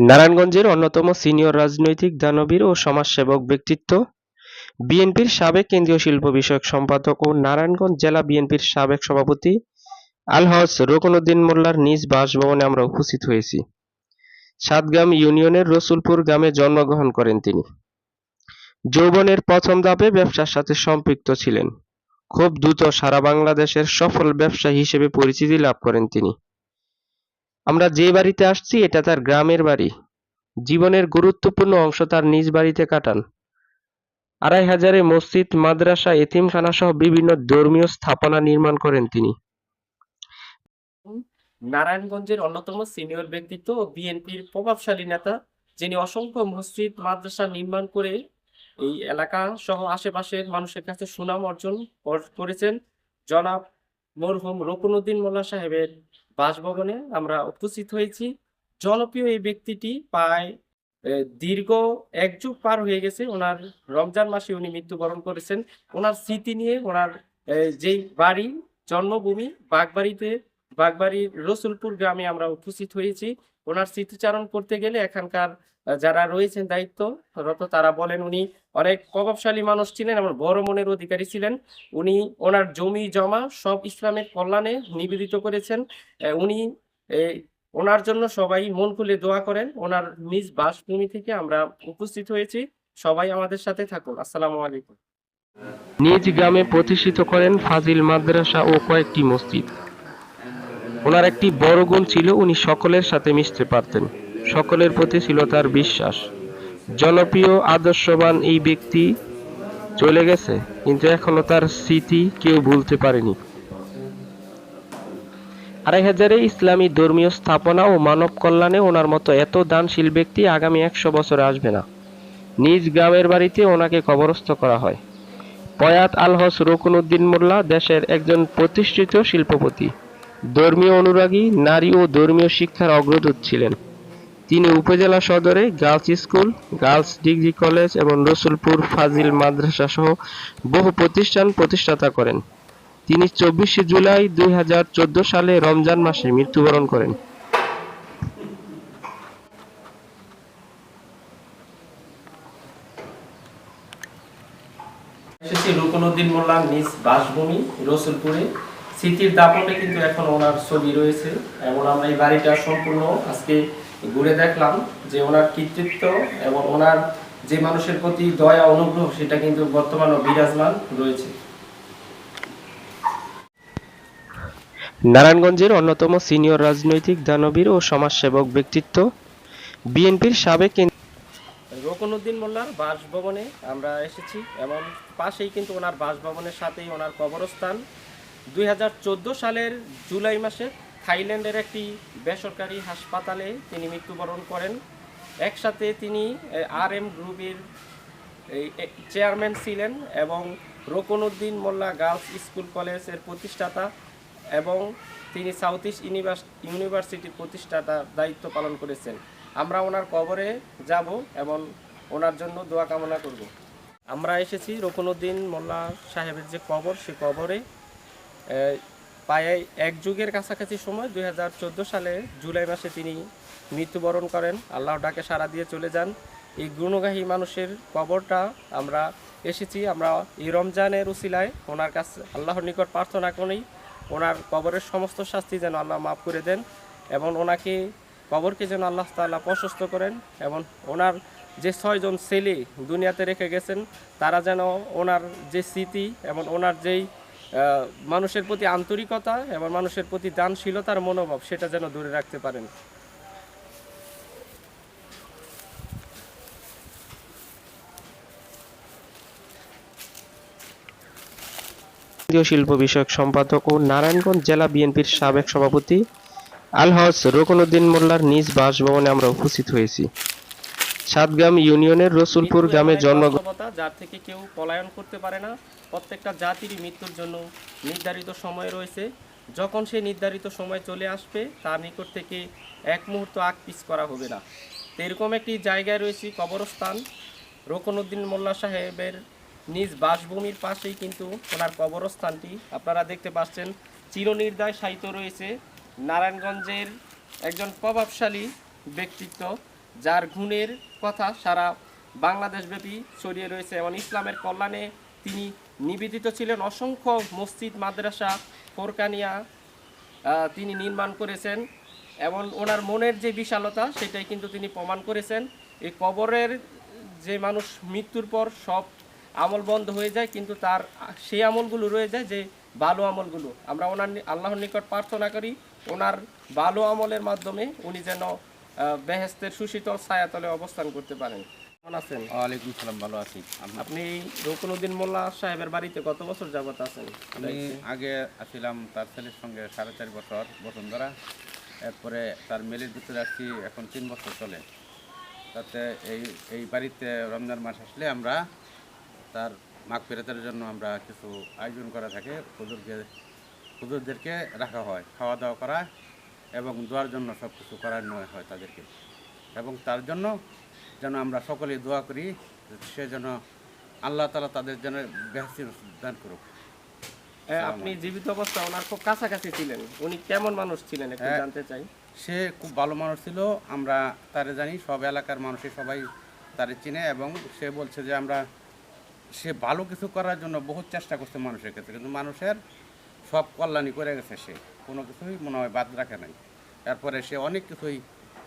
নারায়ণগঞ্জের অন্যতম সিনিয়র রাজনৈতিক, দানবীর ও সমাজসেবক ব্যক্তিত্ব, বিএনপির সাবেক কেন্দ্রীয় শিল্প বিষয়ক সম্পাদক ও নারায়ণগঞ্জ জেলা বিএনপির সাবেক সভাপতি আলহাজ রোকনউদ্দিন মোল্লার নিজ বাসভবনে আমরা উপস্থিত হয়েছি। সাতগাম ইউনিয়নের রসুলপুর গ্রামে জন্মগ্রহণ করেন তিনি। যৌবনের প্রথম ধাপে ব্যবসার সাথে সম্পৃক্ত ছিলেন। খুব দ্রুত সারা বাংলাদেশের সফল ব্যবসায়ী হিসেবে পরিচিতি লাভ করেন তিনি। আমরা যে বাড়িতে আসছি, এটা তার গ্রামের বাড়ি। জীবনের গুরুত্বপূর্ণ অংশ তার নিজ বাড়িতে কাটান। আড়াই হাজারে মসজিদ, মাদ্রাসা এতিমখানা সহ বিভিন্ন ধর্মীয় স্থাপনা নির্মাণ করেন তিনি। নারায়ণগঞ্জের অন্যতম সিনিয়র ব্যক্তিত্ব ও বিএনপির প্রভাবশালী নেতা, যিনি অসংখ্য মসজিদ, মাদ্রাসা নির্মাণ করে এই এলাকা সহ আশেপাশের মানুষের কাছে সুনাম অর্জন করেছেন জনাব মরহুম রকুনুদ্দিন মোল্লা সাহেবের বাসভবনে আমরা উপস্থিত হয়েছি। জনপ্রিয় এই ব্যক্তিটি প্রায় দীর্ঘ এক যুগ পার হয়ে গেছে। ওনার রমজান মাসে উনি মৃত্যুবরণ করেছেন। ওনার স্মৃতি নিয়ে ওনার যেই বাড়ি, জন্মভূমি বাগবাড়িতে, বাগবাড়ির রসুলপুর গ্রামে আমরা উপস্থিত হয়েছি। ওনার স্মৃতিচারণ করতে গেলে এখানকার যারা রয়েছেন দায়িত্বরত তারা বলেন উনি অনেক প্রভাবশালী মানুষ ছিলেন এবং বড় মনের অধিকারী ছিলেন। উনি ওনার জমি, জমা সব ইসলামের কল্যাণে নিবেদিত করেছেন। উনি ওনার জন্য সবাই মন খুলে দোয়া করেন। ওনার নিজ বাসভূমি থেকে আমরা উপস্থিত হয়েছি। সবাই আমাদের সাথে থাকুন। আসসালামু আলাইকুম। নিজ গ্রামে প্রতিষ্ঠিত করেন ফাজিল মাদ্রাসা ও কয়েকটি মসজিদ। ওনার একটি বড় গুণ ছিল উনি সকলের সাথে মিশতে পারতেন। সকলের প্রতি ছিল তার বিশ্বাস। জনপ্রিয়, আদর্শবান এই ব্যক্তি চলে গেছে, কিন্তু এখনও তার স্মৃতি কেউ ভুলতে পারেনি। আড়াই হাজারে ইসলামী ধর্মীয় স্থাপনা ও মানব কল্যাণে ওনার মতো এত দানশীল ব্যক্তি আগামী একশো বছরে আসবে না। নিজ গ্রামের বাড়িতে ওনাকে কবরস্থ করা হয়। পয়াত আলহস রকুনউদ্দিন মোল্লা দেশের একজন প্রতিষ্ঠিত শিল্পপতি। ধর্মীয় অনুরাগী, নারী ও ধর্মীয় শিক্ষার অগ্রদূত ছিলেন। তিনি উপজেলা সদরে girls school, girls degree college এবং রসুলপুর ফাজিল মাদ্রাসা সহ বহু প্রতিষ্ঠান প্রতিষ্ঠাতা করেন। তিনি চব্বিশে জুলাই দুই সালে রমজান মাসে মৃত্যুবরণ করেন। রুকনুদ্দিন মোল্লার নিজ বাসভূমি রসুলপুরে। স্মৃতির দাপটে কিন্তু এখন ওনার ছবি রয়েছে। এবং আমরা এই বাড়িটা সম্পূর্ণ আজকে ঘুরে দেখলাম যে ওনার কৃতিত্ব এবং ওনার যে মানুষের প্রতি দয়া অনুগ্রহ সেটা কিন্তু বর্তমানে বিরাজমান রয়েছে। নারায়ণগঞ্জের অন্যতম সিনিয়র রাজনৈতিক দানবীর ও সমাজসেবক ব্যক্তিত্ব বিএনপির সাবেক রকনুদ্দিন মোল্লার বাসভবনে আমরা এসেছি এবং পাশেই কিন্তু ওনার বাসভবনের সাথেই ওনার কবরস্থান। দুই হাজার চোদ্দ সালের জুলাই মাসে থাইল্যান্ডের একটি বেসরকারি হাসপাতালে তিনি মৃত্যুবরণ করেন। একসাথে তিনি আর এম গ্রুপের চেয়ারম্যান ছিলেন এবং রকনুদ্দিন মোল্লা গার্লস স্কুল কলেজের প্রতিষ্ঠাতা এবং তিনি সাউথ ইস্ট ইউনিভার্স ইউনিভার্সিটির প্রতিষ্ঠাতার দায়িত্ব পালন করেছেন। আমরা ওনার কবরে যাব এবং ওনার জন্য দোয়া কামনা করব। আমরা এসেছি রকনুদ্দিন মোল্লা সাহেবের যে কবর, সে কবরে প্রায় এক যুগের কাছাকাছি সময় দু হাজার চোদ্দ সালে জুলাই মাসে তিনি মৃত্যুবরণ করেন। আল্লাহ ডাকে সাড়া দিয়ে চলে যান। এই গুণগাহী মানুষের কবরটা আমরা এসেছি। আমরা এই রমজানের উসিলায় ওনার কাছে আল্লাহর নিকট প্রার্থনা করি, ওনার কবরের সমস্ত শাস্তি যেন আল্লাহ মাফ করে দেন এবং ওনাকে কবরকে যেন আল্লাহ তাআলা প্রশস্ত করেন এবং ওনার যে ছয়জন ছেলে দুনিয়াতে রেখে গেছেন, তারা যেন ওনার যে স্মৃতি এবং ওনার যেই মানুষের প্রতি আন্তরিকতা এবং মানুষের প্রতি দানশীলতার মনোভাব, সেটা যেন ধরে রাখতে পারেন। শিল্প বিষয়ক সম্পাদক ও নারায়ণগঞ্জ জেলা বিএনপির সাবেক সভাপতি আলহাজ রকনউদ্দিন মোল্লার নিজ বাসভবনে আমরা উপস্থিত হয়েছি। সাতগাম ইউনিয়নের রসুলপুর গ্রামে এমন জন্ম যার থেকে কেউ পলায়ন করতে পারে না। প্রত্যেকটা জাতিরই মৃত্যুর জন্য নির্ধারিত সময় রয়েছে। যখন সেই নির্ধারিত সময় চলে আসবে তার নিকট থেকে এক মুহূর্ত আগ পিছ করা হবে না। তো এরকম একটি জায়গায় রয়েছে কবরস্থান। রকনুদ্দিন মোল্লা সাহেবের নিজ বাসভূমির পাশেই কিন্তু ওনার কবরস্থানটি। আপনারা দেখতে পাচ্ছেন চিরনির্দায় সাহিত্য রয়েছে। নারায়ণগঞ্জের একজন প্রভাবশালী ব্যক্তিত্ব। যার গুণের কথা সারা বাংলাদেশব্যাপী ছড়িয়ে রয়েছে। এবং ইসলামের কল্যাণে তিনি নিবেদিত ছিলেন। অসংখ্য মসজিদ, মাদ্রাসা, ফোরকানিয়া তিনি নির্মাণ করেছেন। এবং ওনার মনের যে বিশালতা, সেটাই কিন্তু তিনি প্রমাণ করেছেন। এই কবরের যে মানুষ মৃত্যুর পর সব আমল বন্ধ হয়ে যায়, কিন্তু তার সেই আমলগুলো রয়ে যায় যে ভালো আমলগুলো। আমরা ওনার আল্লাহর নিকট প্রার্থনা করি, ওনার ভালো আমলের মাধ্যমে উনি যেন বেহেস্তের সুশীতল ছায়াতলে অবস্থান করতে পারেন। কেমন আছেন? ওয়ালাইকুম সালাম ভালো আছি। আপনি রকুনুদ্দিন মোল্লা সাহেবের বাড়িতে কত বছর যাবত আছেন? আমি আগে আসছিলাম তার ছেলের সঙ্গে সাড়ে চার বছর বসুন্ধরা। এরপরে তার মেলের ভিতরে আসছি এখন তিন বছর চলে। তাতে এই এই বাড়িতে রমজান মাস আসলে আমরা তার মাঘ ফেরতের জন্য আমরা কিছু আয়োজন করা থাকে। হুজুরকে হুজুরদেরকে রাখা হয় খাওয়া দাওয়া করা। এবং দোয়ার জন্য সব কিছু করানো হয় তাদেরকে। এবং তার জন্য যেন আমরা সকলে দোয়া করি সে যেন আল্লাহ তালা তাদের যেন বেহসিন দান করুক। আপনি জীবিত অবস্থা ওনার খুব কাছাকাছি ছিলেন। উনি কেমন মানুষ ছিলেন একটু। জানতে চাই। সে খুব ভালো মানুষ ছিল আমরা তারে জানি সব এলাকার মানুষই সবাই তারে চিনে এবং সে বলছে যে আমরা সে ভালো কিছু করার জন্য বহুত চেষ্টা করছে মানুষের ক্ষেত্রে কিন্তু মানুষের সব কল্যাণই করে গেছে সে। কোনো কিছুই মনে হয় বাদ রাখে নাই। এরপরে সে অনেক কিছুই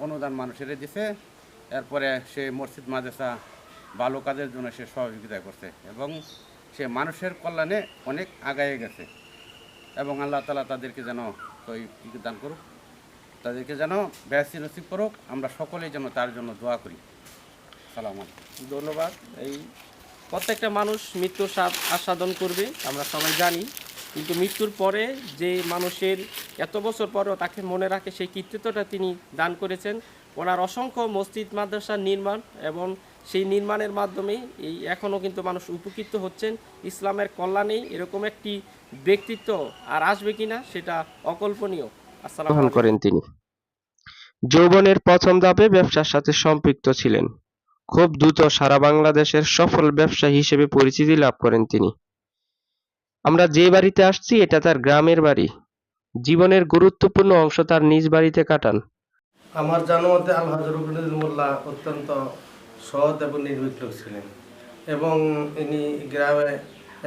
অনুদান মানুষের দিছে। এরপরে সে মসজিদ, মাদ্রাসা ভালো কাজের জন্য সে সহযোগিতা করছে এবং সে মানুষের কল্যাণে অনেক আগায় গেছে এবং আল্লাহ তালা তাদেরকে যেন ওই দান করুক, তাদেরকে যেন ব্যস্তি নসিব করুক। আমরা সকলেই যেন তার জন্য দোয়া করি। সালাম ধন্যবাদ। এই প্রত্যেকটা মানুষ স্বাদ আস্বাদন করবে, আমরা সবাই জানি। কিন্তু মৃত্যুর পরে যে মানুষের এত বছর পরেও তাকে মনে রাখে সেই কৃতিত্বটা তিনি দান করেছেন। ওনার অসংখ্য মসজিদ মাদ্রাসার নির্মাণ এবং সেই নির্মাণের মাধ্যমেই এই এখনও কিন্তু মানুষ উপকৃত হচ্ছেন। ইসলামের কল্যাণেই এরকম একটি ব্যক্তিত্ব আর আসবে কিনা সেটা অকল্পনীয়। আসসালাম করেন তিনি। যৌবনের প্রথম ধাপে ব্যবসার সাথে সম্পৃক্ত ছিলেন। খুব দ্রুত সারা বাংলাদেশের সফল ব্যবসায়ী হিসেবে পরিচিতি লাভ করেন তিনি। আমরা যে বাড়িতে আসছি, এটা তার গ্রামের বাড়ি। জীবনের গুরুত্বপূর্ণ অংশ তার নিজ বাড়িতে কাটান। আমার জানা মতে আল হাজর মোল্লা অত্যন্ত সৎ এবং নির্ভীক লোক ছিলেন এবং ইনি গ্রামে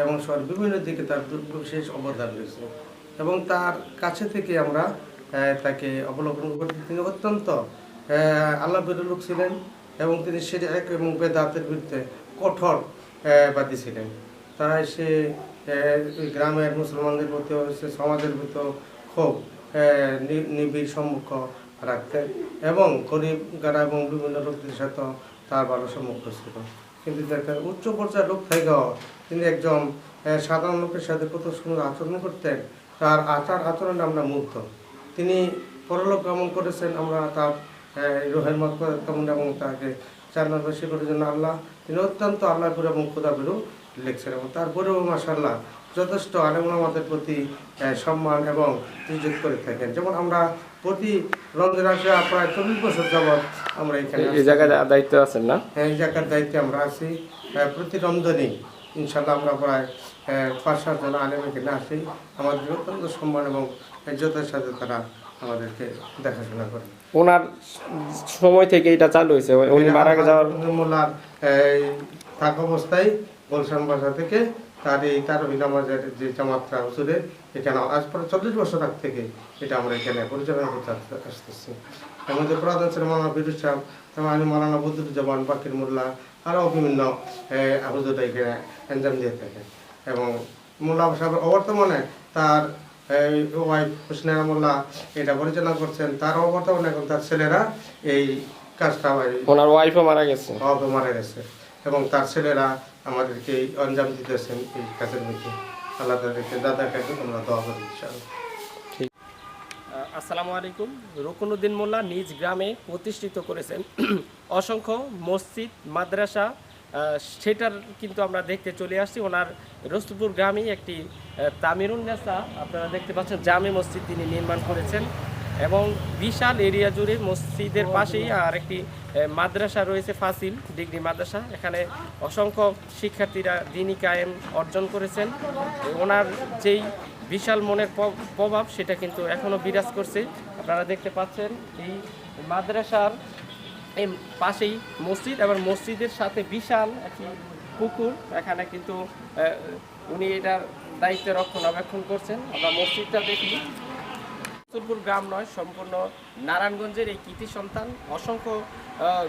এবং শহর বিভিন্ন দিকে তার বিশেষ অবদান রয়েছে এবং তার কাছে থেকে আমরা তাকে অবলম্বন করতে তিনি অত্যন্ত আল্লাহ লোক ছিলেন এবং তিনি সে এক এবং বেদাতের বিরুদ্ধে কঠোর বাদী ছিলেন। তাই সে গ্রামের মুসলমানদের প্রতিও সমাজের প্রতিও খুব নিবিড় সম্মুখ রাখতেন এবং গরিব গাড়া এবং বিভিন্ন লোকদের সাথে তার ভালো সম্মুখ ছিল কিন্তু দেখেন, উচ্চ পর্যায়ের লোক থেকেও তিনি একজন সাধারণ লোকের সাথে কত সুন্দর আচরণ করতেন, তার আচার আচরণে আমরা মুগ্ধ। তিনি পরলোক গমন করেছেন, আমরা তার রোহের মত এবং তাকে চান্নাবাসী করার জন্য আল্লাহ, তিনি অত্যন্ত আল্লাহ করে এবং খোদা বেরু লিখছেন এবং তারপরেও মাসাল্লাহ যথেষ্ট আলেম আমাদের প্রতি সম্মান এবং ইজ্জত করে থাকেন। যেমন আমরা প্রতি রমজান আসে প্রায় চল্লিশ বছর যাবৎ আমরা এখানে এই জায়গায় দায়িত্ব আছেন না? হ্যাঁ এই জায়গার দায়িত্বে আমরা আছি। আহ, প্রতি রমজানেই ইনশাল্লাহ আমরা প্রায় পাঁচ সাত জন আলেম এখানে আসি। আমাদের অত্যন্ত সম্মান এবং ইজ্জতের সাথে তারা আমাদেরকে দেখাশোনা করে। ওনার সময় থেকে এটা চালু হয়েছে। উনি মারা যাওয়ার মোল্লার থাক অবস্থায় গোলশান বাসা থেকে তার এই তার নামাজের যে জামাতটা হুজুরের এখানে আজ প্রায় চল্লিশ বছর আগ থেকে এটা আমরা এখানে পরিচালনা করতে আসতেছি। মধ্যে প্রধান ছিলেন মাওলানা বিরুজ সাহেব তেমন আমি মাওলানা বদরুজ্জামান বাকির মোল্লা আরও বিভিন্ন হুজুরা এখানে এনজাম দিয়ে থাকে। এবং মোল্লা সাহেবের অবর্তমানে তার ওয়াইফ হুসনেরা মোল্লা এটা পরিচালনা করছেন। তার অবর্তমানে এখন তার ছেলেরা এই কাজটা ওনার ওয়াইফও মারা গেছে। বাবা মারা গেছে। এবং তার ছেলেরা আমাদেরকে এই অঞ্জাম দিতেছেন এই কাজের মধ্যে। আল্লাহ তাদেরকে দাদা কাছে আমরা দোয়া করি আসসালামু আলাইকুম। রুকনুদ্দিন মোল্লা নিজ গ্রামে প্রতিষ্ঠিত করেছেন। অসংখ্য মসজিদ, মাদ্রাসা সেটার কিন্তু আমরা দেখতে চলে আসছি। ওনার রস্তুপুর গ্রামেই একটি তামিরুন নেসা, আপনারা দেখতে পাচ্ছেন, জামে মসজিদ তিনি নির্মাণ করেছেন। এবং বিশাল এরিয়া জুড়ে মসজিদের পাশেই আর একটি মাদ্রাসা রয়েছে ফাসিল ডিগ্রি মাদ্রাসা। এখানে অসংখ্য শিক্ষার্থীরা দিনই কায়েম অর্জন করেছেন। ওনার যেই বিশাল মনের প্রভাব সেটা কিন্তু এখনও বিরাজ করছে। আপনারা দেখতে পাচ্ছেন এই মাদ্রাসার পাশেই মসজিদ এবং মসজিদের সাথে বিশাল একটি পুকুর। এখানে কিন্তু উনি এটার দায়িত্ব রক্ষণাবেক্ষণ করছেন। আমরা মসজিদটা দেখি। রসুলপুর গ্রাম নয়, সম্পূর্ণ নারায়ণগঞ্জের এই কৃতি সন্তান। অসংখ্য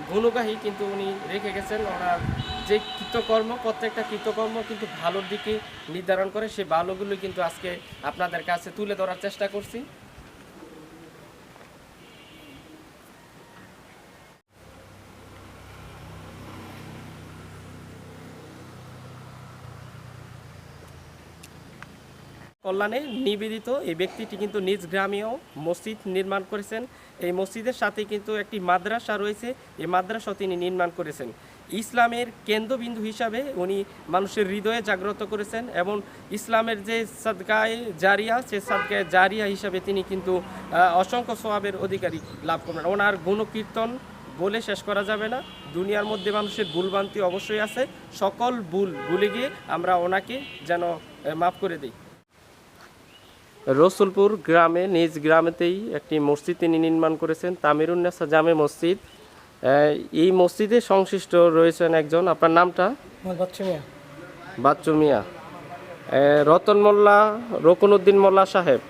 গুণগাহী কিন্তু উনি রেখে গেছেন। ওনার যে কৃতকর্ম প্রত্যেকটা কৃতকর্ম কিন্তু ভালোর দিকে নির্ধারণ করে সেই ভালোগুলো কিন্তু আজকে আপনাদের কাছে তুলে ধরার চেষ্টা করছি। কল্যাণে নিবেদিত এই ব্যক্তিটি কিন্তু নিজ গ্রামেও মসজিদ নির্মাণ করেছেন। এই মসজিদের সাথে কিন্তু একটি মাদ্রাসা রয়েছে। এই মাদ্রাসাও তিনি নির্মাণ করেছেন। ইসলামের কেন্দ্রবিন্দু হিসাবে উনি মানুষের হৃদয়ে জাগ্রত করেছেন এবং ইসলামের যে সাদগায়ে জারিয়া, সে সাদগায়ে জারিয়া হিসাবে তিনি কিন্তু অসংখ্য সোয়াবের অধিকারী লাভ করবেন। ওনার গুণকীর্তন বলে শেষ করা যাবে না। দুনিয়ার মধ্যে মানুষের ভুলভ্রান্তি অবশ্যই আছে। সকল ভুল ভুলে গিয়ে আমরা ওনাকে যেন মাফ করে দিই। রসুলপুর গ্রামে নিজ গ্রামেতেই একটি মসজিদ তিনি নির্মাণ করেছেন তামিরুন্নেসা জামে মসজিদ। এই মসজিদে সংশ্লিষ্ট রয়েছেন একজন আপনার নামটা? বাচ্চু মিয়া। রতন মোল্লা রকুনউদ্দিন মোল্লা সাহেব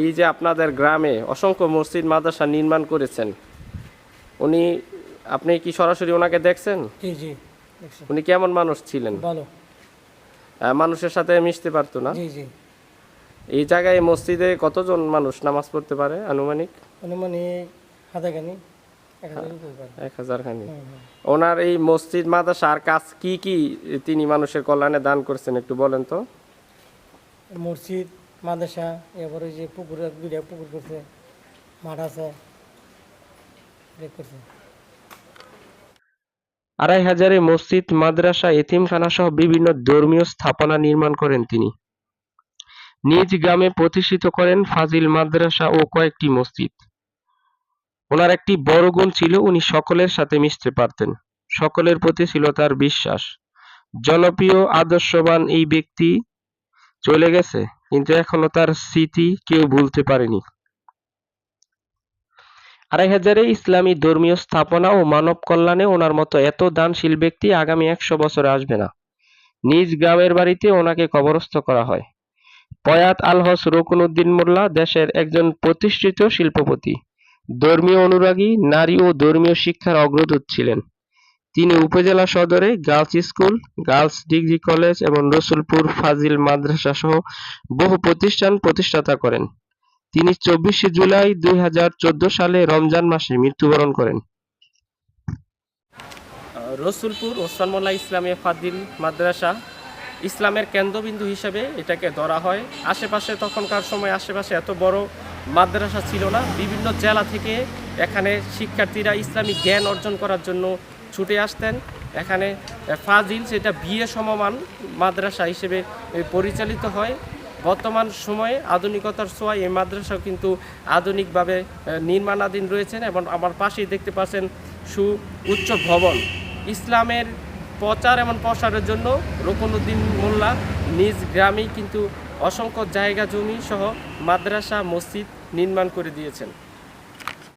এই যে আপনাদের গ্রামে অসংখ্য মসজিদ মাদ্রাসা নির্মাণ করেছেন উনি আপনি কি সরাসরি ওনাকে দেখছেন? উনি কেমন মানুষ ছিলেন? ভালো। মানুষের সাথে মিশতে পারতো না? জি জি। এই জায়গায় মসজিদে কতজন মানুষ নামাজ পড়তে পারে আনুমানিক? অনুমানিক হাতে গানি এক হাজার উপর এক হাজার খানি। হুম, হুম। ওনার এই মসজিদ মাদ্রাসার কাজ কি কি তিনি মানুষের কল্যাণে দান করছেন একটু বলেন তো? মসজিদ মাদ্রাসা এরপরে যে পুকুর দুইটা পুকুর করছে মাঠ আছে করছে। আড়াই হাজারে মসজিদ মাদ্রাসা এতিমখানা সহ বিভিন্ন ধর্মীয় স্থাপনা নির্মাণ করেন তিনি। নিজ গ্রামে প্রতিষ্ঠিত করেন ফাজিল মাদ্রাসা ও কয়েকটি মসজিদ। ওনার একটি বড় গুণ ছিল উনি সকলের সাথে মিশতে পারতেন। সকলের প্রতি ছিল তার বিশ্বাস। জনপ্রিয়, আদর্শবান এই ব্যক্তি চলে গেছে, কিন্তু এখনও তার স্মৃতি কেউ ভুলতে পারেনি। আড়াই হাজারে ইসলামী ধর্মীয় স্থাপনা ও মানব কল্যাণে ওনার মতো এত দানশীল ব্যক্তি আগামী একশো বছরে আসবে না। নিজ গ্রামের বাড়িতে ওনাকে কবরস্থ করা হয়। পয়াত আলহস রকুনউদ্দিন মোল্লা দেশের একজন প্রতিষ্ঠিত শিল্পপতি। ধর্মীয় অনুরাগী, নারী ও ধর্মীয় শিক্ষার অগ্রদূত ছিলেন। তিনি উপজেলা সদরে girls school, girls degree college এবং রসুলপুর ফাজিল মাদ্রাসা সহ বহু প্রতিষ্ঠান প্রতিষ্ঠাতা করেন। তিনি চব্বিশে জুলাই দুই হাজার চোদ্দ সালে রমজান মাসে মৃত্যুবরণ করেন। রসুলপুর ওসমান মোল্লা ইসলামিয়া ফাদিল মাদ্রাসা ইসলামের কেন্দ্রবিন্দু হিসেবে এটাকে ধরা হয়। আশেপাশে তখনকার সময় আশেপাশে এত বড় মাদ্রাসা ছিল না। বিভিন্ন জেলা থেকে এখানে শিক্ষার্থীরা ইসলামী জ্ঞান অর্জন করার জন্য ছুটে আসতেন। এখানে ফাজিল, সেটা বিয়ে সমমান মাদ্রাসা হিসেবে পরিচালিত হয়। বর্তমান সময়ে আধুনিকতার ছোঁয়ায় এই মাদ্রাসাও কিন্তু আধুনিকভাবে নির্মাণাধীন রয়েছেন এবং আমার পাশেই দেখতে পাচ্ছেন সু, উচ্চ ভবন। ইসলামের প্রচার এবং প্রসারের জন্য রকুনউদ্দিন মোল্লা নিজ গ্রামেই কিন্তু অসংখ্য জায়গা জমি সহ মাদ্রাসা, মসজিদ নির্মাণ করে দিয়েছেন।